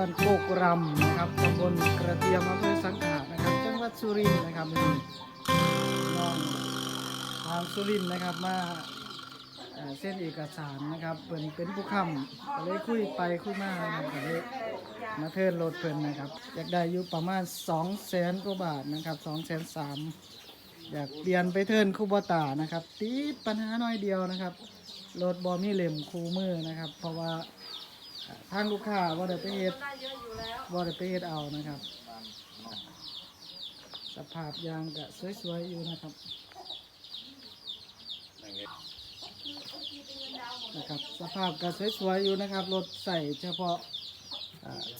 บ้านโคกรำนะครับตำบลกระเทียมอำเภอสังขะนะครับ จังหวัดสุรินทร์นะครับนี่น้องทางสุรินทร์นะครับมาเส้นเอกสารนะครับเพิ่นเป็นผู้ค้ำเลยคุยไปคุยมานะครับก็เลยมาเทิร์นรถเพิ่นนะครับอยากได้อยู่ประมาณ2 0 0แสนกว่าบาทนะครับ2 0 0 0 0 0อยากเปลี่ยนไปเทิร์นคูบตานะครับติดปัญหาน้อยเดียวนะครับรถบอมีเหล่มคูมือนะครับ เพราะว่า ทางลูกค้าว่าได้ไปเฮ็ดว่าได้ไปเฮ็ดเอานะครับ สภาพยางก็สวยๆอยู่นะครับนะครับสภาพก็สวยๆอยู่นะครับรถใส่เฉพาะ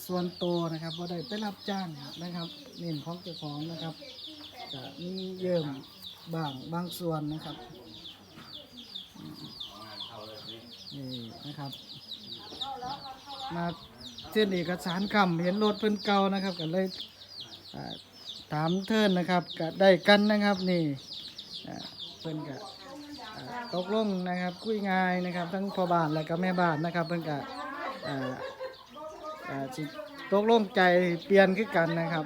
ส่วนตัวนะครับว่าได้ไปรับจ้างนะครับเน้นของเจ้าของนะครับจะมีเยิ่มบางบางส่วนนะครับนี่นะครับ มาเช่นเอกสารคำเห็นรถเพิ่นเก่านะครับก็เลยถามเทิร์นนะครับก็ได้กันนะครับนี่เพิ่นก็ตกลงนะครับคุยง่ายนะครับ ทั้งพ่อบ้านและก็แม่บ้านนะครับ เพิ่นก็อ่าอ่าสิตกลงใจเปลี่ยนขึ้นกันนะครับ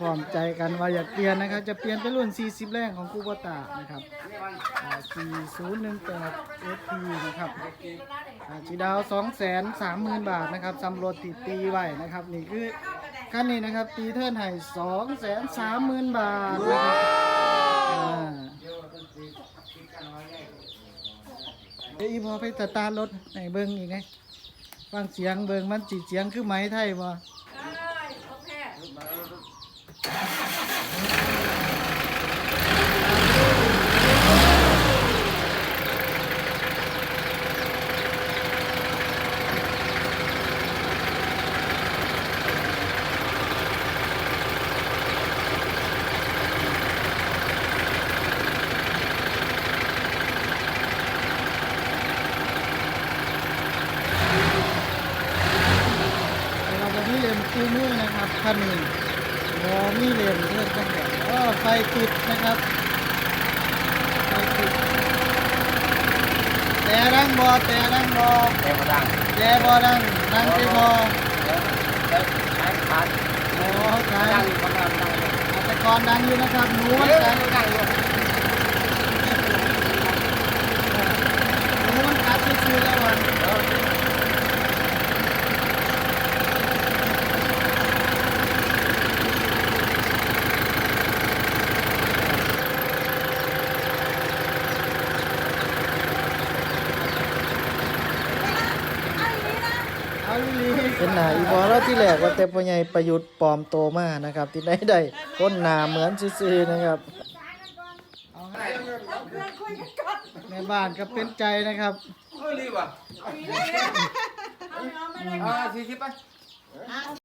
พร้อมใจกันว่าอยากเปลี่ยนนะครับ จะเปลี่ยนเป็นรุ่น 40 แรงของคูโบตานะครับอ่า4018 SP นะครับจีดาวสองแสนสามหมื่นบาทนะครับสำรถตีตีไว้นะครับ นี่คือคันนี้นะครับ ตีเทิร์นให้สองแสนสามหมื่นบาทนะครับอ่าเดี๋ยวอีพอไปตาร์ทรถในเบิ้งอีกไงฟังเสียงเบิ้งมันจีเสียงคือไหม้ไทยบ่ เราจะมีเลน คู่มือนะครับคันนี้บอมีเลนเพื่อนกันแบบก็ไฟติดนะครับไฟติดแต่ดังบอแต่ดังบอแต่มาดังแต่บอดังดังใจบอแล้วแล้วใช้ขาดโอ้ขายดังอยู่กำลังดังอยู่แต่ก่อนดังอยู่นะครับหนูมันเฮ้ยกัดดังอยู่ หนูมันกัดซื่อๆแล้ววัน เอาอีหลีเป็นหนาอีบอแล้วที่แรกว่าแต่พ่อใหญ่ประยุทธ์ปลอมโตมานะครับ ที่ได้ได้ก้นหนาเหมือนซื่อๆนะครับเอาให้แม่บ้านก็เป็นใจนะครับเฮ้ยรีบอะอ่าสี่สิบไป